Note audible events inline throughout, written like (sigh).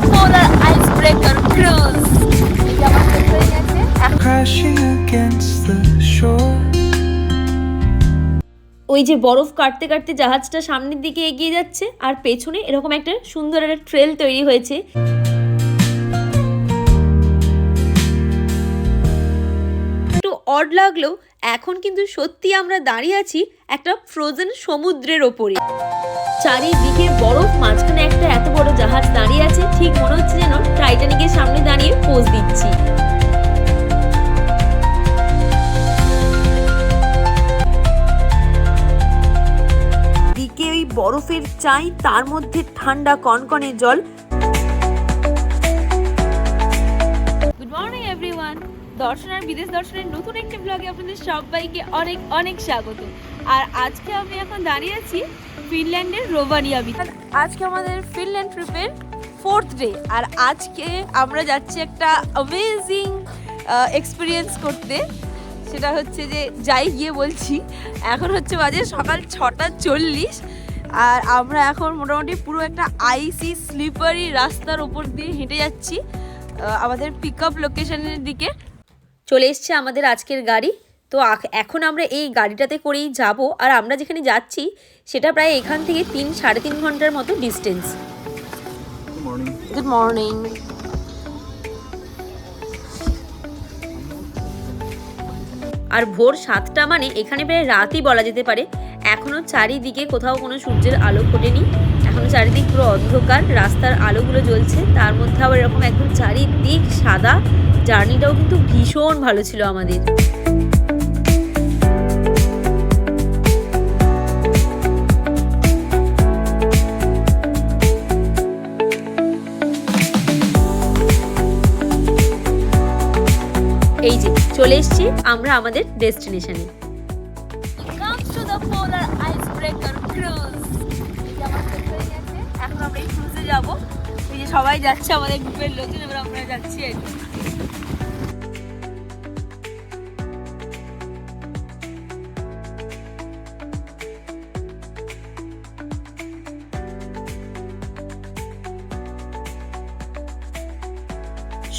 the polar icebreaker cruise. crashing against the shore. ওই যে বরফ কাটতে কাটতে জাহাজটা সামনের দিকে এগিয়ে যাচ্ছে আর পেছনে এরকম একটা সুন্দর একটা ট্রেল তৈরি হয়েছে একটু অড লাগলেও এখন কিন্তু সত্যি আমরা দাঁড়িয়ে আছি একটা ফ্রোজেন সমুদ্রের ওপরে চারিদিকে বরফ মাঝখানে একটা এত বড় জাহাজ দাঁড়িয়ে আছে। ঠিক মনে হচ্ছে যেন টাইটানিকের সামনে দাঁড়িয়ে পোজ দিচ্ছি। দিকে ওই বরফের চাই তার মধ্যে ঠান্ডা কনকনে জল। গুড মর্নিং এভরিওয়ান দর্শন আর বিদেশ দর্শনের নতুন একটি ব্লগে আপনাদের সবাইকে অনেক অনেক স্বাগত। আর আজকে আমি এখন দাঁড়িয়ে আছি ফিনল্যান্ডের রোভানিয়া বিচ আজকে আমাদের ফিনল্যান্ড ট্রিপের ফোর্থ ডে আর আজকে আমরা যাচ্ছি একটা অ্যামেজিং এক্সপিরিয়েন্স করতে। সেটা হচ্ছে যে যাই গিয়ে বলছি, এখন হচ্ছে বাজে সকাল ছটা চল্লিশ। আর আমরা এখন মোটামুটি পুরো একটা আইসি স্লিপারি রাস্তার ওপর দিয়ে হেঁটে যাচ্ছি আমাদের পিক আপ লোকেশনের দিকে। চলে এসছে আমাদের আজকের গাড়ি। তো এখন আমরা এই গাড়িটাতে করেই যাব আর আমরা যেখানে যাচ্ছি সেটা প্রায় এখান থেকে তিন সাড়ে তিন ঘণ্টার মতো ডিস্টেন্স গুড মর্নিং আর ভোর সাতটা মানে এখানে প্রায় রাতই বলা যেতে পারে। এখনও চারিদিকে কোথাও কোনো সূর্যের আলো ফোটেনি। এখনও চারিদিক পুরো অন্ধকার রাস্তার আলোগুলো জ্বলছে। তার মধ্যে আবার এরকম একদম চারিদিক সাদা। জার্নিটাও কিন্তু ভীষণ ভালো ছিল আমাদের। চলে এসেছি আমরা আমাদের ডেস্টিনেশনে। এখন আমরা এই ক্রুজে যাব এই যে সবাই যাচ্ছে আমাদের গ্রুপের লোকজন এবার আমরা যাচ্ছি আর কি।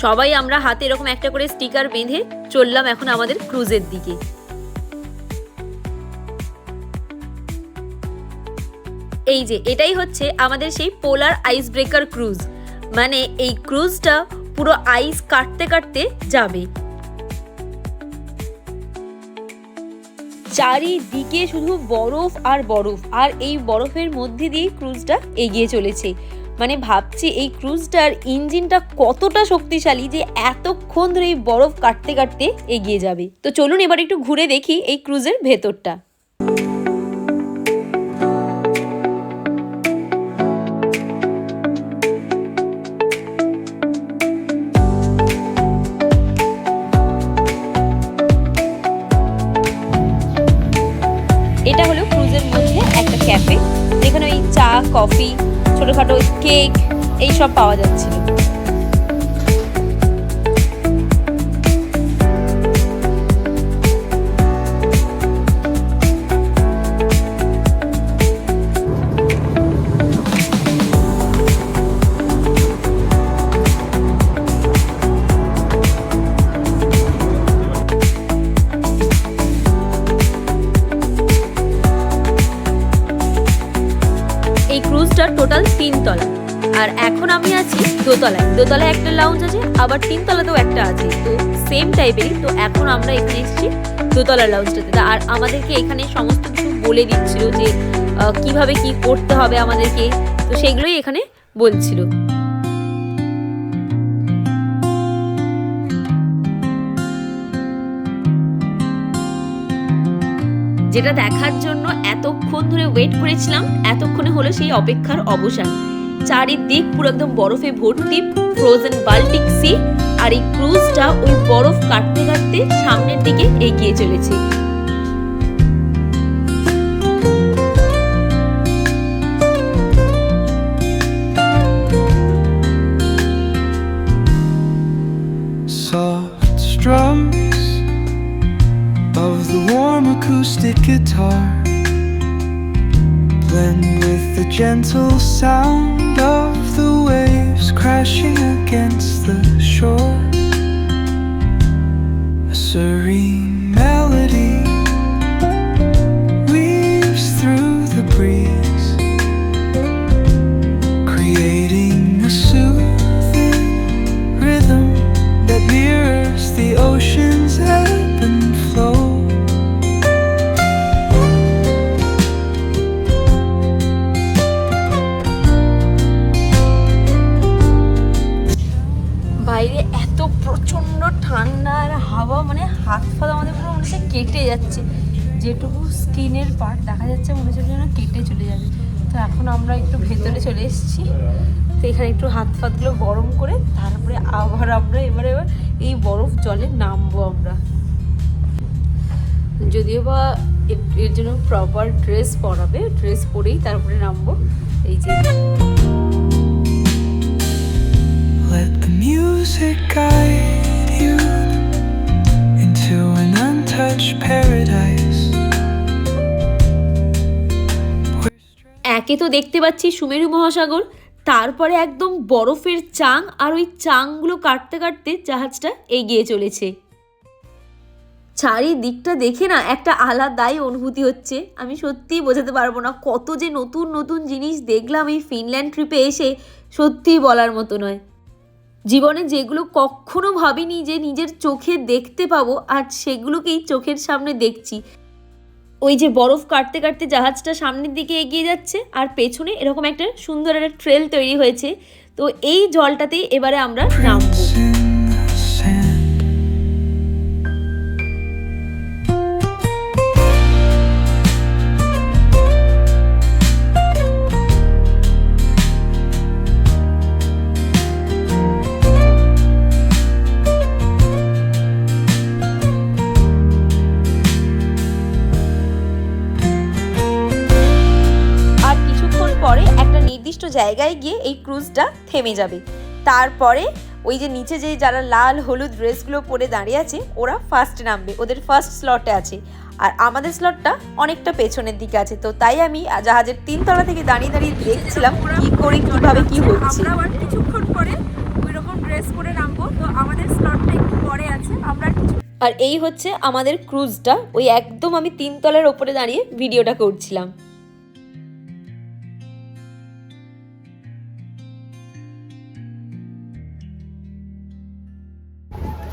সবাই আমরা হাতে এরকম একটা করে স্টিকার বেঁধে চললাম এখন আমাদের ক্রুজের দিকে। এই যে, এটাই হচ্ছে আমাদের সেই পোলার আইস ব্রেকার ক্রুজ। মানে এই ক্রুজটা পুরো আইস কাটতে কাটতে যাবে। চারিদিকে শুধু বরফ আর বরফ, আর এই বরফের মধ্যে দিয়ে ক্রুজটা এগিয়ে চলেছে। মানে ভাবছি এই ক্রুজটার ইঞ্জিনটা কতটা শক্তিশালী যে এতক্ষণ ধরে এই বরফ কাটতে কাটতে এগিয়ে যাবে। তো চলুন এবার একটু ঘুরে দেখি এই ক্রুজের ভেতরটা। এটা হলো ক্রুজের মধ্যে একটা ক্যাফে। যেখানে ওই চা, কফি ছোটোখাটো কেক এইসব পাওয়া যাচ্ছিল এই ক্রুজটার টোটাল তিনতলা। আর এখন আমি আছি দোতলায়। দোতলায় একটা লাউঞ্জ আছে, আবার তিনতলাতেও একটা আছে। তো সেম টাইপেরই তো এখন আমরা এখানে এসেছি দোতলার লাউঞ্জটাতে আর আমাদেরকে এখানে সমস্ত কিছু বলে দিচ্ছিল যে কীভাবে কি করতে হবে আমাদেরকে? তো সেগুলোই এখানে বলছিল। যেটা দেখার জন্য এতক্ষণ ধরে ওয়েট করেছিলাম, এতক্ষণে হলো সেই অপেক্ষার অবসান। চারিদিক পুরো একদম বরফে ভর্তি ফ্রোজেন বাল্টিক সি আর এই ক্রুজটা ওই বরফ কাটতে কাটতে সামনের দিকে এগিয়ে চলেছে। Soft the warm acoustic guitar blend with the gentle sound of the waves crashing against the shore. A serene melody weaves through the breeze, এখন আমরা একটু ভেতরে চলে এসেছি। তো এখানে একটু হাত ফাতগুলো গরম করে তারপরে আবার আমরা এবার এবার এই বরফ জলে নামবো আমরা। যদিও বা এর- জন্য প্রপার ড্রেস পরাবে ড্রেস পরেই তারপরে নামবো। এই যে। Music guide you into an untouched paradise. একে তো দেখতে পাচ্ছি সুমেরু মহাসাগর। তারপরে একদম বরফের চাং আর ওই চাংগুলো কাটতে কাটতে জাহাজটা এগিয়ে চলেছে। চারিদিকটা দেখে না একটা আলাদাই অনুভূতি হচ্ছে। আমি সত্যিই বোঝাতে পারব না কত যে নতুন নতুন জিনিস দেখলাম এই ফিনল্যান্ড ট্রিপে এসে সত্যিই বলার মতো নয়। জীবনে যেগুলো কখনো ভাবিনি যে নিজের চোখে দেখতে পাবো, আর সেগুলোকেই চোখের সামনে দেখছি। ওই যে বরফ কাটতে কাটতে জাহাজটা সামনের দিকে এগিয়ে যাচ্ছে আর পেছনে এরকম একটা সুন্দর একটা ট্রেল তৈরি হয়েছে। তো এই জলটাতেই এবারে আমরা নামবো। জায়গায় গিয়ে এই ক্রুজটা থেমে যাবে। তারপরে ওই যে নিচে যে যারা লাল হলুদ ড্রেসগুলো পরে দাঁড়িয়ে আছে ওরা ফার্স্ট নামবে। ওদের ফার্স্ট স্লটে আছে। আর আমাদের স্লটটা অনেকটা পেছনের দিকে আছে। তো তাই আমি জাহাজের তিনতলা থেকে দাঁড়িয়ে দাঁড়িয়ে দেখছিলাম কি করে কীভাবে কি হচ্ছে। আমরা আবার কিছুক্ষণ পরে ওই রকম ড্রেস পরে নামবো। তো আমাদের স্লটটা একটু পরে আছে। আমরা আর আর এই হচ্ছে আমাদের ক্রুজটা। ওই একদম আমি তিনতলার ওপরে দাঁড়িয়ে ভিডিওটা করছিলাম।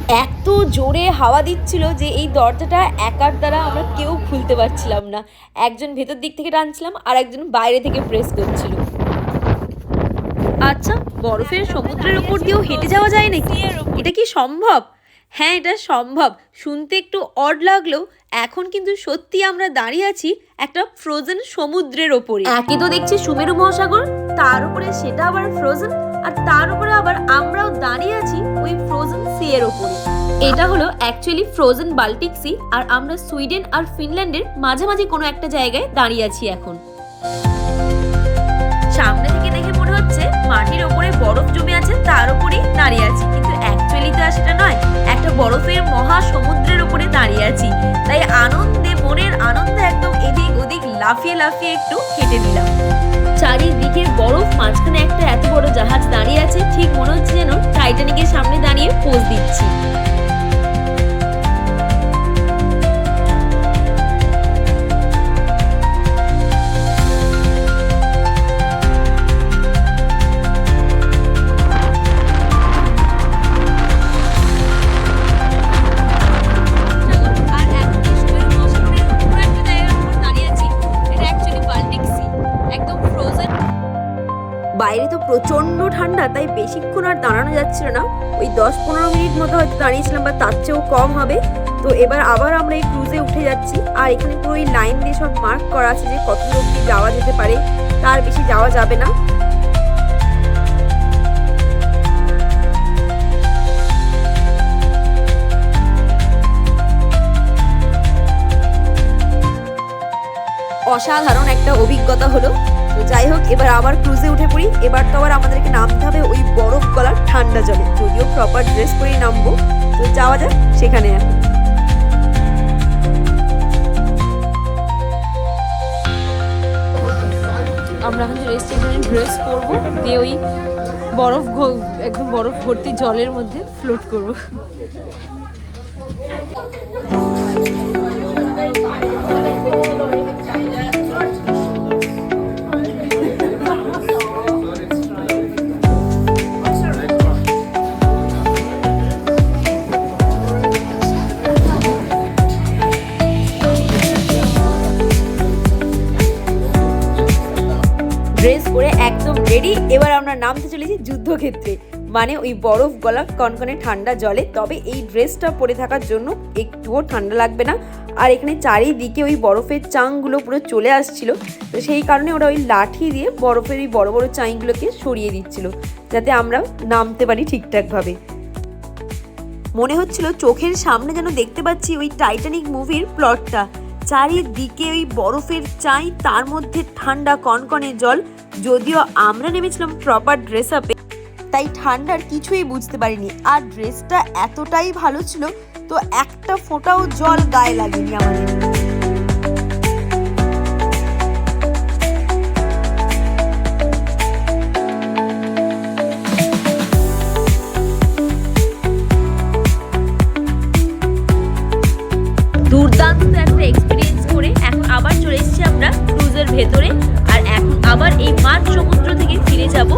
এত জোরে হাওয়া দিচ্ছিল যে এই দরজাটা একার দ্বারা আমরা কেউ খুলতে পারছিলাম না। একজন ভেতর দিক থেকে টানছিলাম আর একজন বাইরে থেকে প্রেস করছিল। আচ্ছা বরফের সমুদ্রের উপর দিয়েও হেঁটে যাওয়া যায় নাকি? এটা কি সম্ভব? হ্যাঁ এটা সম্ভব। শুনতে একটু অড লাগলেও এখন কিন্তু সত্যি আমরা দাঁড়িয়ে আছি একটা ফ্রোজেন সমুদ্রের ওপরে। একে তো দেখছি সুমেরু মহাসাগর তার উপরে সেটা আবার ফ্রোজেন আর তার উপরে আবার আমরাও দাঁড়িয়ে আছি ওই ফ্রোজেন সি এর ওপরে। এটা হলো অ্যাকচুয়ালি ফ্রোজেন বাল্টিক সি আর আমরা সুইডেন আর ফিনল্যান্ডের মাঝামাঝি কোনো একটা জায়গায় দাঁড়িয়ে আছি এখন। সামনে থেকে দেখে মনে হচ্ছে মাটির ওপরে বরফ জমে আছে, তার উপরেই দাঁড়িয়ে আছি। কিন্তু অ্যাকচুয়ালি তো সেটা নয়, একটা বরফের মহা সমুদ্রের উপরে দাঁড়িয়ে আছি। তাই আনন্দে, মনের আনন্দে একদম এদিক ওদিক লাফিয়ে লাফিয়ে একটু হেঁটে দিলাম চারিদিকে বরফ, মাঝখানে একটা এত বড় জাহাজ দাঁড়িয়ে আছে, ঠিক মনে হচ্ছে যেন টাইটানিকের সামনে দাঁড়িয়ে পোজ দিচ্ছি। বাইরে তো প্রচণ্ড ঠান্ডা, তাই বেশিক্ষণ আর দাঁড়ানো যাচ্ছিল না। ওই দশ পনেরো মিনিট মতো হয়তো দাঁড়িয়েছিলাম বা তার চেয়েও কম হবে। তো এবার আবার আমরা এই ক্রুজে উঠে যাচ্ছি। আর এখানে পুরো এই লাইন দিয়ে সব মার্ক করা আছে যে কত অব্দি যাওয়া যেতে পারে। তার বেশি যাওয়া যাবে না। অসাধারণ একটা অভিজ্ঞতা হলো। যাই হোক, এবার আবার ক্রুজে উঠে পড়ি। এবার তো আবার আমাদেরকে নামতে হবে ওই বরফ গলার ঠান্ডা জলে। যদিও প্রপার ড্রেস পরেই নামবো। তো যাওয়া যাক, সেখানে এখন। আমরা এখন এসেছি ড্রেস পরবো, দিয়ে ওই বরফ একদম বরফ ভর্তি জলের মধ্যে ফ্লোট করব। ড্রেস রেডি এবার আমরা নামতে চলেছি যুদ্ধক্ষেত্রে। মানে ওই বরফ গলা, কনকনে ঠান্ডা জলে। তবে এই ড্রেসটা পরে থাকার জন্য একটুও ঠান্ডা লাগবে না। আর এখানে চারিদিকে ওই বরফের চাংগুলো পুরো চলে আসছিল। তো সেই কারণে ওরা ওই লাঠি দিয়ে বরফের ওই বড় বড় চাইগুলোকে সরিয়ে দিচ্ছিল। যাতে আমরা নামতে পারি ঠিকঠাকভাবে। মনে হচ্ছিল চোখের সামনে যেন দেখতে পাচ্ছি ওই টাইটানিক মুভির প্লটটা। চারিদিকে ওই বরফের চাই তার মধ্যে ঠান্ডা কনকনে জল। যদিও আমরা নেমেছিলাম প্রপার ড্রেস আপে তাই ঠান্ডার কিছুই বুঝতে পারিনি। আর ড্রেসটা এতটাই ভালো ছিল, তো একটা ফোঁটাও জল গায়ে লাগেনি আমাদের। দুর্দান্ত একটা আবার আমরা ক্রুজের ভেতরে। আর এখন আবার এই মাঝ সমুদ্র থেকে ফিরে যাব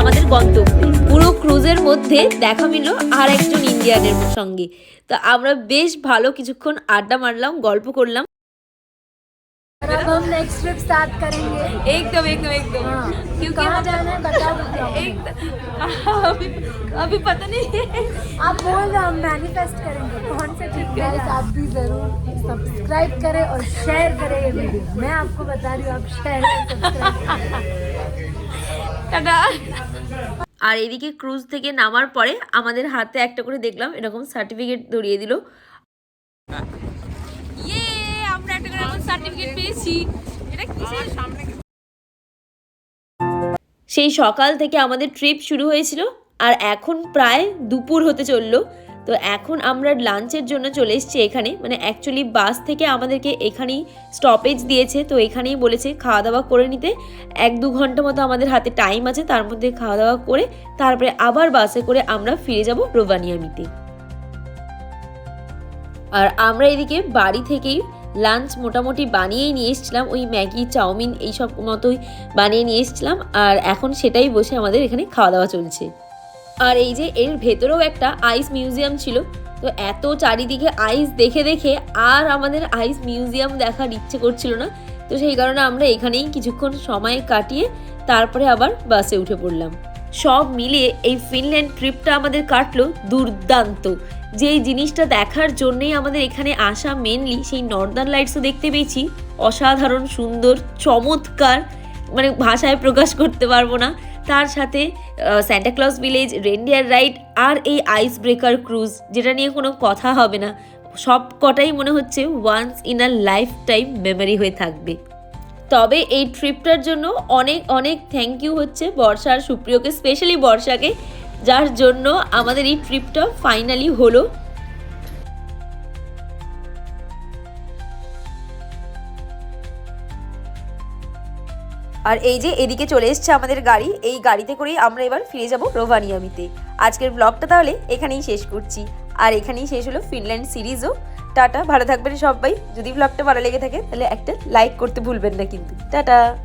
আমাদের গন্তব্যে। পুরো ক্রুজের মধ্যে দেখা মিলল আর একজন ইন্ডিয়ানের সঙ্গে। তো আমরা বেশ ভালো কিছুক্ষণ আড্ডা মারলাম, গল্প করলাম। अब हम नेक्स्ट ट्रिप स्टार्ट करेंगे একদম একদম একদম हाँ, क्योंकि कहाँ हम- जाना है बता दीजिए आप। एक (laughs) अभी अभी पता नहीं आप बोल रहे हम मैनिफेस्ट करेंगे कौन से ट्रिप गाइस आप भी जरूर सब्सक्राइब करें और शेयर करें ये वीडियो मैं आपको बता रही हूँ आप शेयर (laughs) सब्सक्राइब টাটা আর এদিকে ক্রুজ থেকে নামার পরে আমাদের হাতে একটা করে দেখলাম এরকম সার্টিফিকেট ধরিয়ে দিল সার্টিফিকেট পেয়েছি। এটা কিসের সেই সকাল থেকে আমাদের ট্রিপ শুরু হয়েছিল, আর এখন প্রায় দুপুর হতে চলল। তো এখন আমরা লাঞ্চের জন্য চলে এসেছি এখানে। মানে অ্যাকচুয়ালি বাস থেকে আমাদেরকে এখানেই স্টপেজ দিয়েছে। তো এখানেই বলেছে খাওয়া দাওয়া করে নিতে। এক দু ঘণ্টা মতো আমাদের হাতে টাইম আছে, তার মধ্যে খাওয়া দাওয়া করে তারপরে আবার বাসে করে আমরা ফিরে যাব রোভানিয়ামিতে। আর আমরা এদিকে বাড়ি থেকেই লাঞ্চ মোটামুটি বানিয়েই নিয়ে এসেছিলাম। ওই ম্যাগি, চাউমিন এইসব মতোই বানিয়ে নিয়ে এসেছিলাম। আর এখন সেটাই বসে আমাদের এখানে খাওয়া দাওয়া চলছে। আর এই যে এর ভেতরেও একটা আইস মিউজিয়াম ছিল। তো এত চারিদিকে আইস দেখে দেখে আর আমাদের আইস মিউজিয়াম দেখার ইচ্ছে করছিল না। তো সেই কারণে আমরা এখানেই কিছুক্ষণ সময় কাটিয়ে তারপরে আবার বাসে উঠে পড়লাম। সব মিলিয়ে এই ফিনল্যান্ড ট্রিপটা আমাদের কাটলো দুর্দান্ত। যেই জিনিসটা দেখার জন্যই আমাদের এখানে আসা মেনলি সেই নর্দার্ন লাইটসও দেখতে পেয়েছি। অসাধারণ, সুন্দর, চমৎকার মানে ভাষায় প্রকাশ করতে পারব না। তার সাথে Santa Claus village reindeer ride আর এই আইস ব্রেকার ক্রুজ যেটা নিয়ে কোনো কথা হবে না। সব কটাই মনে হচ্ছে once in a lifetime memory হয়ে থাকবে। তবে এই ট্রিপটার জন্য অনেক অনেক থ্যাংক ইউ হচ্ছে বর্ষা আর সুপ্রিয়কে স্পেশালি বর্ষাকে, যার জন্য আমাদের এই ট্রিপটা ফাইনালি হলো। আর এই যে এদিকে চলে এসছে আমাদের গাড়ি, এই গাড়িতে করেই আমরা এবার ফিরে যাব রোভানিয়ামিতে। আজকের ব্লগটা তাহলে এখানেই শেষ করছি। আর এখানেই শেষ হলো ফিনল্যান্ড সিরিজও টাটা, ভালো থাকবেন সবাই। যদি ব্লগটা ভালো লেগে থাকে, তাহলে একটা লাইক করতে ভুলবেন না কিন্তু। টাটা।